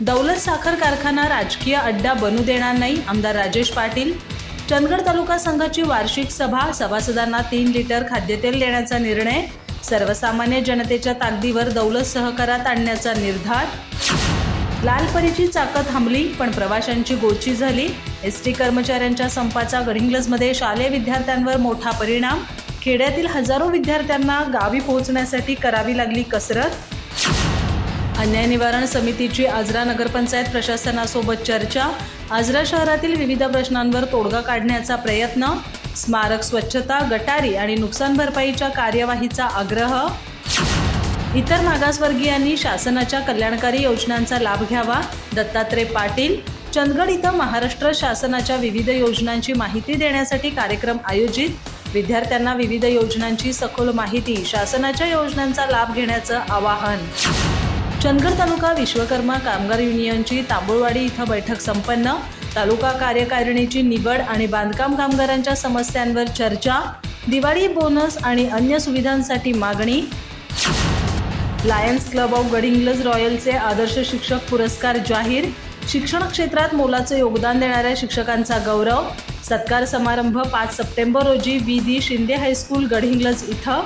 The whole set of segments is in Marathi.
दौलत साखर कारखाना राजकीय अड्डा बनू देणार नाही आमदार राजेश पाटील. चंदगड तालुका संघाची वार्षिक सभा सभासदांना तीन लिटर खाद्यतेल देण्याचा निर्णय. सर्वसामान्य जनतेच्या ताकदीवर दौलत सहकारात आणण्याचा निर्धार. लालपरीची चाकं थांबली पण प्रवाशांची गोची झाली. एस टी कर्मचाऱ्यांच्या संपाचा गडिंग्लजमध्ये शालेय विद्यार्थ्यांवर मोठा परिणाम. खेड्यातील हजारो विद्यार्थ्यांना गावी पोहोचण्यासाठी करावी लागली कसरत. अन्याय निवारण समितीची आजरा नगरपंचायत प्रशासनासोबत चर्चा. आजरा शहरातील विविध प्रश्नांवर तोडगा काढण्याचा प्रयत्न. स्मारक स्वच्छता गटारी आणि नुकसान भरपाईच्या कार्यवाहीचा आग्रह. इतर मागासवर्गीयांनी शासनाच्या कल्याणकारी योजनांचा लाभ घ्यावा. दत्तात्रय पाटील चंदगड इथं महाराष्ट्र शासनाच्या विविध योजनांची माहिती देण्यासाठी कार्यक्रम आयोजित. विद्यार्थ्यांना विविध योजनांची सखोल माहिती शासनाच्या योजनांचा लाभ घेण्याचं आवाहन. चंदगड तालुका विश्वकर्मा कामगार युनियनची तांबुळवाडी इथं बैठक संपन्न. तालुका कार्यकारिणीची निवड आणि बांधकाम कामगारांच्या समस्यांवर चर्चा दिवाळी बोनस आणि अन्य सुविधांसाठी मागणी. लायन्स क्लब ऑफ गडिंग्लज रॉयलचे आदर्श शिक्षक पुरस्कार जाहीर. शिक्षण क्षेत्रात मोलाचं योगदान देणाऱ्या शिक्षकांचा गौरव. सत्कार समारंभ पाच सप्टेंबर रोजी V D Shinde high school Gadhinglaj इथं.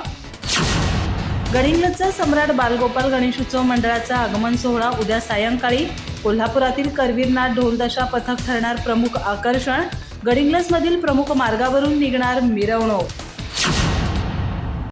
गडिंग्लजचा सम्राट बालगोपाल गणेशोत्सव मंडळाचा आगमन सोहळा उद्या सायंकाळी कोल्हापुरातील करवीरनाथ ढोलदशा पथक ठरणार प्रमुख आकर्षण. गडिंग्लजमधील प्रमुख मार्गावरून निघणार मिरवणूक.